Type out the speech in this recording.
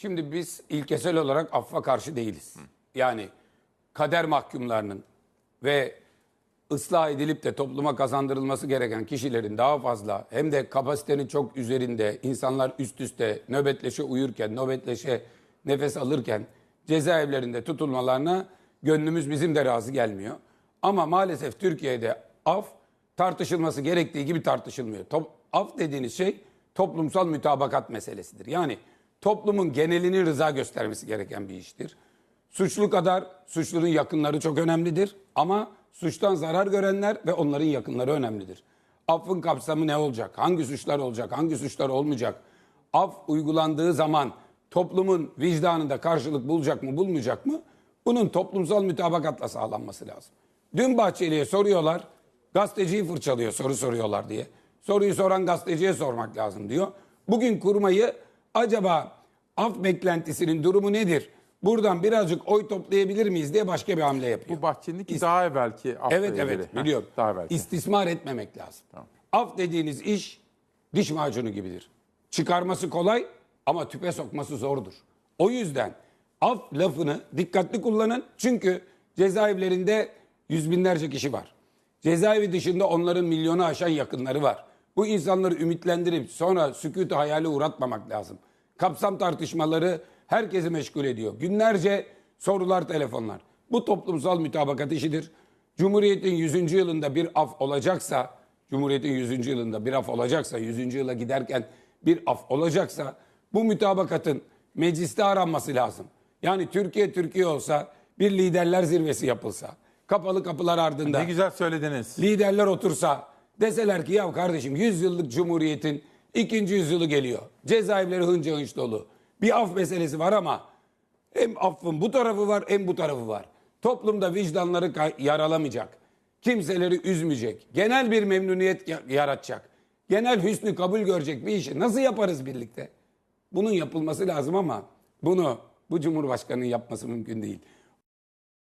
Şimdi biz ilkesel olarak affa karşı değiliz. Yani kader mahkumlarının ve ıslah edilip de topluma kazandırılması gereken kişilerin daha fazla hem de kapasitenin çok üzerinde insanlar üst üste nöbetleşe uyurken, nöbetleşe nefes alırken cezaevlerinde tutulmalarına gönlümüz bizim de razı gelmiyor. Ama maalesef Türkiye'de af tartışılması gerektiği gibi tartışılmıyor. Top, af dediğiniz şey toplumsal mütabakat meselesidir. Yani toplumun genelinin rıza göstermesi gereken bir iştir. Suçlu kadar suçlunun yakınları çok önemlidir ama suçtan zarar görenler ve onların yakınları önemlidir. Affın kapsamı ne olacak? Hangi suçlar olacak? Hangi suçlar olmayacak? Af uygulandığı zaman toplumun vicdanında karşılık bulacak mı, bulmayacak mı? Bunun toplumsal mütabakatla sağlanması lazım. Dün Bahçeli'ye soruyorlar, gazeteciyi fırçalıyor soru soruyorlar diye. Soruyu soran gazeteciye sormak lazım diyor. Bugün kurmayı acaba af beklentisinin durumu nedir? Buradan birazcık oy toplayabilir miyiz diye başka bir hamle yapıyor. Bu Bahçeli'ninki daha evvelki afla Evet evet Heh, biliyorum. Daha evvelki. İstismar etmemek lazım. Af dediğiniz iş diş macunu gibidir. Çıkarması kolay ama tüpe sokması zordur. O yüzden af lafını dikkatli kullanın. Çünkü cezaevlerinde yüz binlerce kişi var. Cezaevi dışında onların milyonu aşan yakınları var. Bu insanları ümitlendirip sonra sükutu hayale uğratmamak lazım. Kapsam tartışmaları herkesi meşgul ediyor. Günlerce sorular, telefonlar. Bu toplumsal mütabakat işidir. Cumhuriyet'in 100. yılında bir af olacaksa, Cumhuriyet'in 100. yılında bir af olacaksa, 100. yıla giderken bir af olacaksa bu mütabakatın mecliste aranması lazım. Yani Türkiye Türkiye olsa bir liderler zirvesi yapılsa, kapalı kapılar ardında Ne güzel söylediniz. liderler otursa deseler ki ya kardeşim 100 yıllık cumhuriyetin ikinci yüzyılı geliyor. Cezaevleri hınca hınç dolu. Bir af meselesi var ama hem affın bu tarafı var hem bu tarafı var. Toplumda vicdanları yaralamayacak. Kimseleri üzmeyecek. Genel bir memnuniyet ya- yaratacak. Genel hüsnü kabul görecek bir işi nasıl yaparız birlikte? Bunun yapılması lazım ama bunu bu Cumhurbaşkanı'nın yapması mümkün değil.